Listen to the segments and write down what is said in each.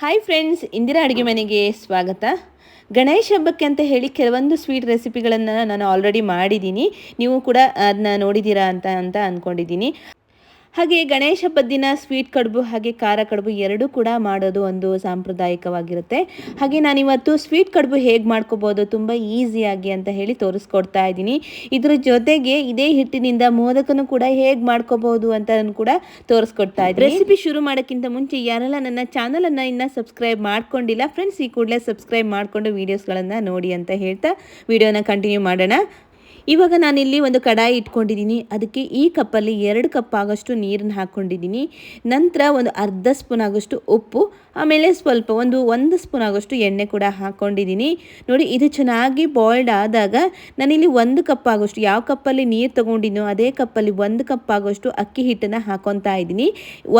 Hi friends Indira ಅಡುಗೆ ಮನೆಗೆ ಸ್ವಾಗತ. ಗಣೇಶ ಹಬ್ಬಕ್ಕೆ ಅಂತ ಹೇಳಿ ಕೆಲವೊಂದು ಸ್ವೀಟ್ ರೆಸಿಪಿಗಳನ್ನು ನಾನು ಆಲ್ರೆಡಿ ಮಾಡಿದ್ದೀನಿ. ನೀವು ಕೂಡ ಅದನ್ನ ನೋಡಿದ್ದೀರಾ ಅಂತ ಅಂತ ಅಂದ್ಕೊಂಡಿದ್ದೀನಿ ಹಾಗೆ ಗಣೇಶ ಹಬ್ಬದ ದಿನ ಸ್ವೀಟ್ ಕಡುಬು ಹಾಗೆ ಖಾರ ಕಡುಬು ಎರಡೂ ಕೂಡ ಮಾಡೋದು ಒಂದು ಸಾಂಪ್ರದಾಯಿಕವಾಗಿರುತ್ತೆ. ಹಾಗೆ ನಾನಿವತ್ತು ಸ್ವೀಟ್ ಕಡುಬು ಹೇಗೆ ಮಾಡ್ಕೋಬೋದು ತುಂಬ ಈಸಿಯಾಗಿ ಅಂತ ಹೇಳಿ ತೋರಿಸ್ಕೊಡ್ತಾ ಇದ್ದೀನಿ. ಇದ್ರ ಜೊತೆಗೆ ಇದೇ ಹಿಟ್ಟಿನಿಂದ ಮೋದಕನು ಕೂಡ ಹೇಗೆ ಮಾಡ್ಕೋಬಹುದು ಅಂತ ಕೂಡ ತೋರಿಸ್ಕೊಡ್ತಾ ಇದ್ದೀನಿ. ರೆಸಿಪಿ ಶುರು ಮಾಡೋಕ್ಕಿಂತ ಮುಂಚೆ ಯಾರೆಲ್ಲ ನನ್ನ ಚಾನಲನ್ನು ಇನ್ನೂ ಸಬ್ಸ್ಕ್ರೈಬ್ ಮಾಡ್ಕೊಂಡಿಲ್ಲ ಫ್ರೆಂಡ್ಸ್ ಈ ಕೂಡಲೇ ಸಬ್ಸ್ಕ್ರೈಬ್ ಮಾಡಿಕೊಂಡು ವೀಡಿಯೋಸ್ಗಳನ್ನು ನೋಡಿ ಅಂತ ಹೇಳ್ತಾ ವಿಡಿಯೋನ ಕಂಟಿನ್ಯೂ ಮಾಡೋಣ. ಇವಾಗ ನಾನಿಲ್ಲಿ ಒಂದು ಕಡಾಯಿ ಇಟ್ಕೊಂಡಿದ್ದೀನಿ. ಅದಕ್ಕೆ ಈ ಕಪ್ಪಲ್ಲಿ ಎರಡು ಕಪ್ ಆಗೋಷ್ಟು ನೀರನ್ನು ಹಾಕ್ಕೊಂಡಿದ್ದೀನಿ. ನಂತರ ಒಂದು ಅರ್ಧ ಸ್ಪೂನ್ ಆಗೋಷ್ಟು ಉಪ್ಪು, ಆಮೇಲೆ ಸ್ವಲ್ಪ ಒಂದು ಒಂದು ಸ್ಪೂನ್ ಆಗೋಷ್ಟು ಎಣ್ಣೆ ಕೂಡ ಹಾಕ್ಕೊಂಡಿದ್ದೀನಿ. ನೋಡಿ, ಇದು ಚೆನ್ನಾಗಿ ಬಾಯ್ಲ್ಡ್ ಆದಾಗ ನಾನಿಲ್ಲಿ ಒಂದು ಕಪ್ ಆಗೋಷ್ಟು, ಯಾವ ಕಪ್ಪಲ್ಲಿ ನೀರು ತೊಗೊಂಡಿನೋ ಅದೇ ಕಪ್ಪಲ್ಲಿ ಒಂದು ಕಪ್ ಆಗೋಷ್ಟು ಅಕ್ಕಿ ಹಿಟ್ಟನ್ನು ಹಾಕೊತಾ ಇದ್ದೀನಿ.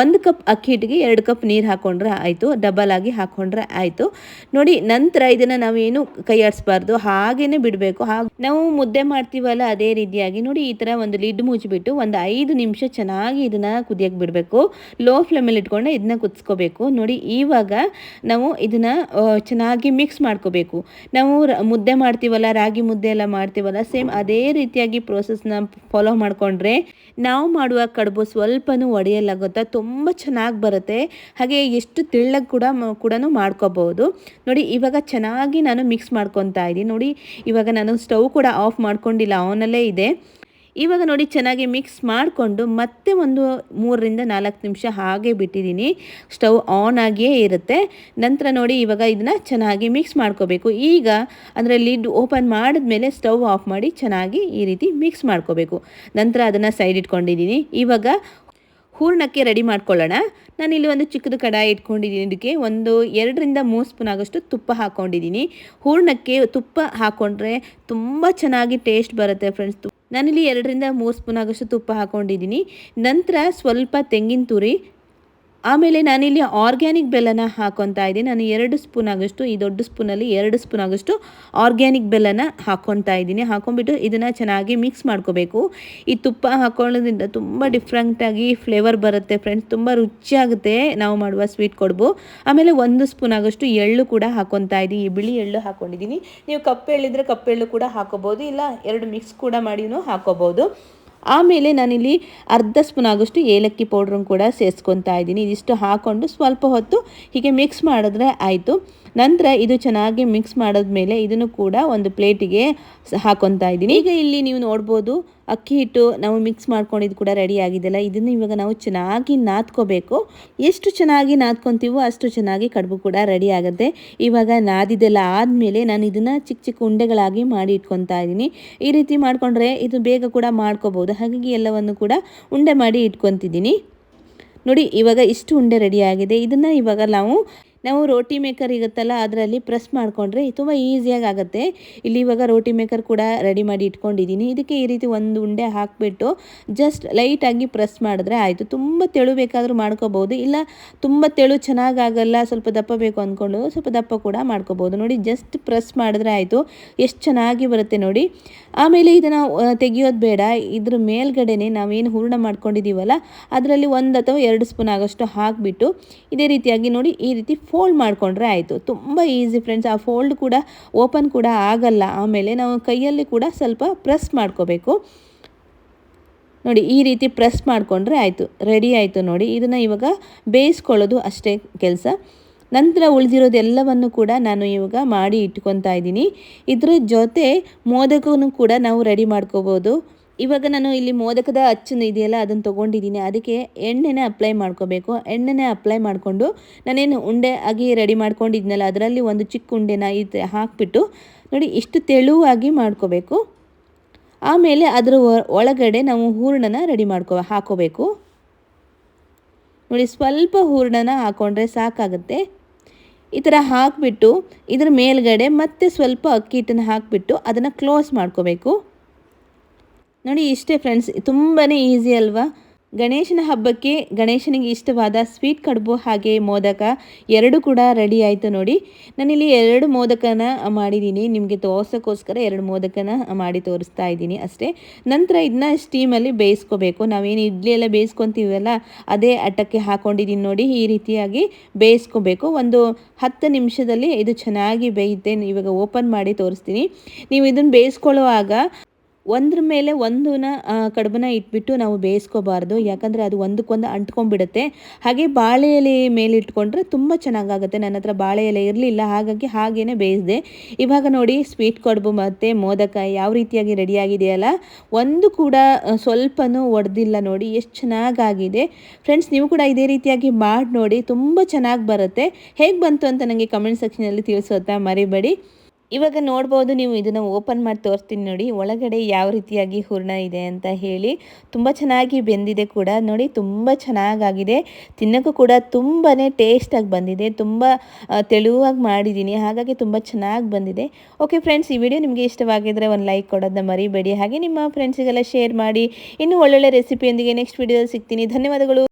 ಒಂದು ಕಪ್ ಅಕ್ಕಿ ಹಿಟ್ಟಿಗೆ ಎರಡು ಕಪ್ ನೀರು ಹಾಕ್ಕೊಂಡ್ರೆ ಆಯಿತು ಡಬಲ್ ಆಗಿ ಹಾಕ್ಕೊಂಡ್ರೆ ಆಯಿತು. ನೋಡಿ, ನಂತರ ಇದನ್ನು ನಾವೇನು ಕೈ ಆಡಿಸ್ಬಾರ್ದು ಹಾಗೇನೆ ಬಿಡಬೇಕು. ಹಾಗೆ ನಾವು ಮುದ್ದೆ ಮಾಡ್ತೀವಲ್ಲ ಅದೇ ರೀತಿಯಾಗಿ ನೋಡಿ ಈ ಥರ ಒಂದು ಲಿಡ್ ಮುಚ್ಚಿಬಿಟ್ಟು ಒಂದು ಐದು ನಿಮಿಷ ಚೆನ್ನಾಗಿ ಇದನ್ನು ಕುದಿಯಕ್ಕೆ ಬಿಡಬೇಕು. ಲೋ ಫ್ಲೇಮಲ್ಲಿ ಇಟ್ಕೊಂಡು ಇದನ್ನ ಕುದಿಸ್ಕೋಬೇಕು. ನೋಡಿ ಇವಾಗ ನಾವು ಇದನ್ನು ಚೆನ್ನಾಗಿ ಮಿಕ್ಸ್ ಮಾಡ್ಕೋಬೇಕು. ನಾವು ಮುದ್ದೆ ಮಾಡ್ತೀವಲ್ಲ, ರಾಗಿ ಮುದ್ದೆ ಎಲ್ಲ ಮಾಡ್ತೀವಲ್ಲ, ಸೇಮ್ ಅದೇ ರೀತಿಯಾಗಿ ಪ್ರೋಸೆಸ್ನ ಫಾಲೋ ಮಾಡಿಕೊಂಡ್ರೆ ನಾವು ಮಾಡುವ ಕಡುಬು ಸ್ವಲ್ಪನೂ ಗೊತ್ತಾ? ತುಂಬ ಚೆನ್ನಾಗಿ ಬರುತ್ತೆ. ಹಾಗೆ ಎಷ್ಟು ತೆಳ್ಳಗೆ ಕೂಡ ಕೂಡ ಮಾಡ್ಕೋಬಹುದು ನೋಡಿ ಇವಾಗ ಚೆನ್ನಾಗಿ ನಾನು ಮಿಕ್ಸ್ ಮಾಡ್ಕೊತಾ ಇದ್ದೀನಿ. ನೋಡಿ ಇವಾಗ ನಾನು ಸ್ಟವ್ ಕೂಡ ಆಫ್ ಮಾಡ್ಕೊಂಡಿಲ್ಲ. ಆನಲ್ಲೇ ಇದೆ. ಇವಾಗ ನೋಡಿ ಚೆನ್ನಾಗಿ ಮಿಕ್ಸ್ ಮಾಡಿಕೊಂಡು ಮತ್ತೆ ಒಂದು ಮೂರರಿಂದ ನಾಲ್ಕು ನಿಮಿಷ ಹಾಗೆ ಬಿಟ್ಟಿದ್ದೀನಿ. ಸ್ಟವ್ ಆನ್ ಆಗಿಯೇ ಇರುತ್ತೆ. ನಂತರ ನೋಡಿ ಇವಾಗ ಇದನ್ನ ಚೆನ್ನಾಗಿ ಮಿಕ್ಸ್ ಮಾಡ್ಕೋಬೇಕು. ಈಗ ಅಂದರೆ ಲಿಡ್ ಓಪನ್ ಮಾಡಿದ್ಮೇಲೆ ಸ್ಟವ್ ಆಫ್ ಮಾಡಿ ಚೆನ್ನಾಗಿ ಈ ರೀತಿ ಮಿಕ್ಸ್ ಮಾಡ್ಕೋಬೇಕು. ನಂತರ ಅದನ್ನು ಸೈಡ್ ಇಟ್ಕೊಂಡಿದ್ದೀನಿ. ಇವಾಗ ಹೂರ್ಣಕ್ಕೆ ರೆಡಿ ಮಾಡ್ಕೊಳ್ಳೋಣ. ನಾನು ಇಲ್ಲಿ ಒಂದು ಚಿಕ್ಕದು ಕಡಾಯಿ ಇಟ್ಕೊಂಡಿದ್ದೀನಿ. ಇದಕ್ಕೆ ಒಂದು ಎರಡರಿಂದ ಮೂರು ಸ್ಪೂನ್ ಆಗೋಷ್ಟು ತುಪ್ಪ ಹಾಕ್ಕೊಂಡಿದ್ದೀನಿ ಹೂರ್ಣಕ್ಕೆ ತುಪ್ಪ ಹಾಕ್ಕೊಂಡ್ರೆ ತುಂಬ ಚೆನ್ನಾಗಿ ಟೇಸ್ಟ್ ಬರುತ್ತೆ ಫ್ರೆಂಡ್ಸ್ ನಾನಿಲ್ಲಿ ಎರಡರಿಂದ ಮೂರು ಸ್ಪೂನ್ ಆಗೋಷ್ಟು ತುಪ್ಪ ಹಾಕ್ಕೊಂಡಿದ್ದೀನಿ ನಂತರ ಸ್ವಲ್ಪ ತೆಂಗಿನ ತುರಿ ಆಮೇಲೆ ನಾನಿಲ್ಲಿ ಆರ್ಗ್ಯಾನಿಕ್ ಬೆಲ್ಲನ ಹಾಕೊತಾ ಇದ್ದೀನಿ. ನಾನು ಎರಡು ಸ್ಪೂನ್ ಆಗಷ್ಟು ಈ ದೊಡ್ಡ ಸ್ಪೂನಲ್ಲಿ ಎರಡು ಸ್ಪೂನ್ ಆಗಷ್ಟು ಆರ್ಗ್ಯಾನಿಕ್ ಬೆಲ್ಲನ ಹಾಕ್ಕೊತಾ ಇದ್ದೀನಿ. ಹಾಕೊಂಡ್ಬಿಟ್ಟು ಇದನ್ನು ಚೆನ್ನಾಗಿ ಮಿಕ್ಸ್ ಮಾಡ್ಕೋಬೇಕು. ಈ ತುಪ್ಪ ಹಾಕೊಳ್ಳೋದ್ರಿಂದ ತುಂಬ ಡಿಫ್ರೆಂಟಾಗಿ ಫ್ಲೇವರ್ ಬರುತ್ತೆ ಫ್ರೆಂಡ್ಸ್ ತುಂಬ ರುಚಿಯಾಗುತ್ತೆ ನಾವು ಮಾಡುವ ಸ್ವೀಟ್ ಕೊಡ್ಬು. ಆಮೇಲೆ ಒಂದು ಸ್ಪೂನ್ ಆಗೋಷ್ಟು ಎಳ್ಳು ಕೂಡ ಹಾಕೊತಾ ಇದ್ದೀನಿ. ಈ ಬಿಳಿ ಎಳ್ಳು ಹಾಕ್ಕೊಂಡಿದ್ದೀನಿ ನೀವು ಕಪ್ಪೆ ಎಳ್ಳಿದ್ರೆ ಕಪ್ಪು ಎಳ್ಳು ಕೂಡ ಹಾಕೋಬೋದು ಇಲ್ಲ ಎರಡು ಮಿಕ್ಸ್ ಕೂಡ ಮಾಡಿನೂ ಹಾಕೋಬೋದು ಆಮೇಲೆ ನಾನಿಲ್ಲಿ ಅರ್ಧ ಸ್ಪೂನ್ ಆಗೋಷ್ಟು ಏಲಕ್ಕಿ ಪೌಡ್ರನ್ನು ಕೂಡ ಸೇರಿಸ್ಕೊತಾ ಇದ್ದೀನಿ. ಇದಿಷ್ಟು ಹಾಕ್ಕೊಂಡು ಸ್ವಲ್ಪ ಹೊತ್ತು ಹೀಗೆ ಮಿಕ್ಸ್ ಮಾಡಿದ್ರೆ ಆಯಿತು. ನಂತರ ಇದು ಚೆನ್ನಾಗಿ ಮಿಕ್ಸ್ ಮಾಡಿದ್ಮೇಲೆ ಇದನ್ನು ಕೂಡ ಒಂದು ಪ್ಲೇಟಿಗೆ ಹಾಕೊತಾ ಇದ್ದೀನಿ. ಈಗ ಇಲ್ಲಿ ನೀವು ನೋಡ್ಬೋದು ಅಕ್ಕಿ ಹಿಟ್ಟು ನಾವು ಮಿಕ್ಸ್ ಮಾಡ್ಕೊಂಡಿದ್ದು ಕೂಡ ರೆಡಿ ಆಗಿದೆಲ್ಲ ಇದನ್ನು ಇವಾಗ ನಾವು ಚೆನ್ನಾಗಿ ನಾದ್ಕೋಬೇಕು. ಎಷ್ಟು ಚೆನ್ನಾಗಿ ನಾದ್ಕೊತೀವೋ ಅಷ್ಟು ಚೆನ್ನಾಗಿ ಕಡುಬು ಕೂಡ ರೆಡಿ ಆಗುತ್ತೆ. ಇವಾಗ ನಾದಿದೆಲ್ಲ ಆದಮೇಲೆ ನಾನು ಇದನ್ನು ಚಿಕ್ಕ ಚಿಕ್ಕ ಉಂಡೆಗಳಾಗಿ ಮಾಡಿ ಇಟ್ಕೊತಾ ಇದ್ದೀನಿ. ಈ ರೀತಿ ಮಾಡಿಕೊಂಡ್ರೆ ಇದು ಬೇಗ ಕೂಡ ಮಾಡ್ಕೋಬೋದು ಹಾಗಾಗಿ ಎಲ್ಲವನ್ನು ಕೂಡ ಉಂಡೆ ಮಾಡಿ ಇಟ್ಕೊತಿದ್ದೀನಿ. ನೋಡಿ, ಇವಾಗ ಇಷ್ಟು ಉಂಡೆ ರೆಡಿ ಆಗಿದೆ. ಇದನ್ನು ಇವಾಗ ನಾವು ನಾವು ರೋಟಿ ಮೇಕರ್ ಇರುತ್ತಲ್ಲ, ಅದರಲ್ಲಿ ಪ್ರೆಸ್ ಮಾಡಿಕೊಂಡ್ರೆ ತುಂಬ ಈಸಿಯಾಗಿ ಆಗುತ್ತೆ. ಇಲ್ಲಿ ಇವಾಗ ರೋಟಿ ಮೇಕರ್ ಕೂಡ ರೆಡಿ ಮಾಡಿ ಇಟ್ಕೊಂಡಿದ್ದೀನಿ. ಇದಕ್ಕೆ ಈ ರೀತಿ ಒಂದು ಉಂಡೆ ಹಾಕಿಬಿಟ್ಟು ಜಸ್ಟ್ ಲೈಟಾಗಿ ಪ್ರೆಸ್ ಮಾಡಿದ್ರೆ ಆಯಿತು. ತುಂಬ ತೆಳು ಬೇಕಾದರೂ ಮಾಡ್ಕೋಬೋದು. ಇಲ್ಲ ತುಂಬ ತೆಳು ಚೆನ್ನಾಗಾಗಲ್ಲ ಸ್ವಲ್ಪ ದಪ್ಪ ಬೇಕು ಅಂದ್ಕೊಂಡು ಸ್ವಲ್ಪ ದಪ್ಪ ಕೂಡ ಮಾಡ್ಕೋಬೋದು. ನೋಡಿ ಜಸ್ಟ್ ಪ್ರೆಸ್ ಮಾಡಿದ್ರೆ ಆಯಿತು. ಎಷ್ಟು ಚೆನ್ನಾಗಿ ಬರುತ್ತೆ ನೋಡಿ. ಆಮೇಲೆ ಇದನ್ನು ತೆಗಿಯೋದು ಬೇಡ. ಇದ್ರ ಮೇಲ್ಗಡೆನೆ ನಾವೇನು ಹೂರ್ಣ ಮಾಡ್ಕೊಂಡಿದ್ದೀವಲ್ಲ, ಅದರಲ್ಲಿ ಒಂದು ಅಥವಾ ಎರಡು ಸ್ಪೂನ್ ಆಗೋಷ್ಟು ಹಾಕಿಬಿಟ್ಟು, ಇದೇ ರೀತಿಯಾಗಿ ನೋಡಿ, ಈ ರೀತಿ ಫೋಲ್ಡ್ ಮಾಡಿಕೊಂಡ್ರೆ ಆಯಿತು. ತುಂಬ ಈಸಿ ಫ್ರೆಂಡ್ಸ್ ಆ ಫೋಲ್ಡ್ ಕೂಡ ಓಪನ್ ಕೂಡ ಆಗಲ್ಲ. ಆಮೇಲೆ ನಾವು ಕೈಯಲ್ಲಿ ಕೂಡ ಸ್ವಲ್ಪ ಪ್ರೆಸ್ ಮಾಡ್ಕೋಬೇಕು. ನೋಡಿ, ಈ ರೀತಿ ಪ್ರೆಸ್ ಮಾಡಿಕೊಂಡ್ರೆ ಆಯಿತು. ರೆಡಿ ಆಯಿತು ನೋಡಿ. ಇದನ್ನು ಇವಾಗ ಬೇಯಿಸ್ಕೊಳ್ಳೋದು ಅಷ್ಟೇ ಕೆಲಸ. ನಂತರ ಉಳಿದಿರೋದೆಲ್ಲವನ್ನು ಕೂಡ ನಾನು ಇವಾಗ ಮಾಡಿ ಇಟ್ಕೊತಾ ಇದ್ದೀನಿ. ಇದ್ರ ಜೊತೆ ಮೋದಕವನ್ನು ಕೂಡ ನಾವು ರೆಡಿ ಮಾಡ್ಕೋಬೋದು. ಇವಾಗ ನಾನು ಇಲ್ಲಿ ಮೋದಕದ ಅಚ್ಚನ್ನು ಇದೆಯಲ್ಲ, ಅದನ್ನು ತೊಗೊಂಡಿದ್ದೀನಿ. ಅದಕ್ಕೆ ಎಣ್ಣೆನೇ ಅಪ್ಲೈ ಮಾಡ್ಕೋಬೇಕು. ಎಣ್ಣೆನೇ ಅಪ್ಲೈ ಮಾಡಿಕೊಂಡು ನಾನೇನು ಉಂಡೆ ಆಗಿ ರೆಡಿ ಮಾಡ್ಕೊಂಡಿದ್ನಲ್ಲ, ಅದರಲ್ಲಿ ಒಂದು ಚಿಕ್ಕ ಉಂಡೆನ ಇದು ಹಾಕಿಬಿಟ್ಟು ನೋಡಿ ಇಷ್ಟು ತೆಳುವಾಗಿ ಮಾಡ್ಕೋಬೇಕು. ಆಮೇಲೆ ಅದರ ಒಳಗಡೆ ನಾವು ಹೂರಣನ ರೆಡಿ ಮಾಡ್ಕೊ, ಹಾಕೋಬೇಕು. ನೋಡಿ ಸ್ವಲ್ಪ ಹೂರಣನ ಹಾಕ್ಕೊಂಡ್ರೆ ಸಾಕಾಗುತ್ತೆ. ಈ ಥರ ಹಾಕಿಬಿಟ್ಟು ಇದರ ಮೇಲ್ಗಡೆ ಮತ್ತೆ ಸ್ವಲ್ಪ ಅಕ್ಕಿ ಹಿಟ್ಟನ್ನು ಹಾಕಿಬಿಟ್ಟು ಅದನ್ನು ಕ್ಲೋಸ್ ಮಾಡ್ಕೋಬೇಕು. ನೋಡಿ, ಇಷ್ಟೇ ಫ್ರೆಂಡ್ಸ್ ತುಂಬಾ ಈಸಿ ಅಲ್ವಾ? ಗಣೇಶನ ಹಬ್ಬಕ್ಕೆ ಗಣೇಶನಿಗೆ ಇಷ್ಟವಾದ ಸ್ವೀಟ್ ಕಡುಬು ಹಾಗೆ ಮೋದಕ ಎರಡು ಕೂಡ ರೆಡಿ ಆಯಿತು ನೋಡಿ. ನಾನಿಲ್ಲಿ ಎರಡು ಮೋದಕನ ಮಾಡಿದ್ದೀನಿ ನಿಮಗೆ ತೋರ್ಸೋಕ್ಕೋಸ್ಕರ ಎರಡು ಮೋದಕನ ಮಾಡಿ ತೋರಿಸ್ತಾ ಇದ್ದೀನಿ ಅಷ್ಟೇ. ನಂತರ ಇದನ್ನ ಸ್ಟೀಮಲ್ಲಿ ಬೇಯಿಸ್ಕೋಬೇಕು. ನಾವೇನು ಇಡ್ಲಿ ಎಲ್ಲ ಬೇಯಿಸ್ಕೊತೀವಲ್ಲ, ಅದೇ ಅಟ್ಟಕ್ಕೆ ಹಾಕೊಂಡಿದ್ದೀನಿ ನೋಡಿ. ಈ ರೀತಿಯಾಗಿ ಬೇಯಿಸ್ಕೋಬೇಕು. ಒಂದು ಹತ್ತು ನಿಮಿಷದಲ್ಲಿ ಇದು ಚೆನ್ನಾಗಿ ಬೇಯುತ್ತೆ. ಇವಾಗ ಓಪನ್ ಮಾಡಿ ತೋರಿಸ್ತೀನಿ. ನೀವು ಇದನ್ನು ಬೇಯಿಸ್ಕೊಳ್ಳುವಾಗ ಒಂದ್ರ ಮೇಲೆ ಒಂದನ್ನ ಕಡುಬನ್ನ ಇಟ್ಬಿಟ್ಟು ನಾವು ಬೇಯಿಸ್ಕೋಬಾರ್ದು. ಯಾಕಂದರೆ ಅದು ಒಂದಕ್ಕೊಂದು ಅಂಟ್ಕೊಂಡ್ಬಿಡುತ್ತೆ. ಹಾಗೆ ಬಾಳೆ ಎಲೆ ಮೇಲೆ ಇಟ್ಕೊಂಡ್ರೆ ತುಂಬ ಚೆನ್ನಾಗಾಗುತ್ತೆ. ನನ್ನ ಹತ್ರ ಬಾಳೆ ಎಲೆ ಇರಲಿಲ್ಲ, ಹಾಗಾಗಿ ಹಾಗೇ ಬೇಯಿಸಿದೆ. ಇವಾಗ ನೋಡಿ, ಸ್ವೀಟ್ ಕಡುಬು ಮತ್ತು ಮೋದಕ ಯಾವ ರೀತಿಯಾಗಿ ರೆಡಿಯಾಗಿದೆಯಲ್ಲ? ಒಂದು ಕೂಡ ಸ್ವಲ್ಪನೂ ಒಡೆದಿಲ್ಲ ನೋಡಿ, ಎಷ್ಟು ಚೆನ್ನಾಗಾಗಿದೆ. ಫ್ರೆಂಡ್ಸ್, ನೀವು ಕೂಡ ಇದೇ ರೀತಿಯಾಗಿ ಮಾಡಿ ನೋಡಿ, ತುಂಬ ಚೆನ್ನಾಗಿ ಬರುತ್ತೆ. ಹೇಗೆ ಬಂತು ಅಂತ ನನಗೆ ಕಮೆಂಟ್ ಸೆಕ್ಷನಲ್ಲಿ ತಿಳಿಸುತ್ತಾ ಮರಿಬೇಡಿ. ಇವಾಗ ನೋಡ್ಬೋದು ನೀವು ಇದನ್ನು ಓಪನ್ ಮಾಡಿ ತೋರಿಸ್ತೀನಿ ನೋಡಿ, ಒಳಗಡೆ ಯಾವ ರೀತಿಯಾಗಿ ಹೂರ್ಣ ಇದೆ ಅಂತ ಹೇಳಿ. ತುಂಬ ಚೆನ್ನಾಗಿ ಬೆಂದಿದೆ ಕೂಡ. ನೋಡಿ, ತುಂಬ ಚೆನ್ನಾಗಾಗಿದೆ. ತಿನ್ನೋಕ್ಕೂ ಕೂಡ ತುಂಬಾ ಟೇಸ್ಟಾಗಿ ಬಂದಿದೆ. ತುಂಬ ತೆಳುವಾಗಿ ಮಾಡಿದ್ದೀನಿ. ಹಾಗಾಗಿ ತುಂಬ ಚೆನ್ನಾಗಿ ಬಂದಿದೆ. ಓಕೆ ಫ್ರೆಂಡ್ಸ್ ಈ ವಿಡಿಯೋ ನಿಮಗೆ ಇಷ್ಟವಾಗಿದ್ದರೆ ಒಂದು ಲೈಕ್ ಕೊಡೋದನ್ನ ಮರಿಬೇಡಿ. ಹಾಗೆ ನಿಮ್ಮ ಫ್ರೆಂಡ್ಸಿಗೆಲ್ಲ ಶೇರ್ ಮಾಡಿ. ಇನ್ನೂ ಒಳ್ಳೊಳ್ಳೆ ರೆಸಿಪಿಯೊಂದಿಗೆ ನೆಕ್ಸ್ಟ್ ವಿಡಿಯೋದಲ್ಲಿ ಸಿಗ್ತೀನಿ. ಧನ್ಯವಾದಗಳು.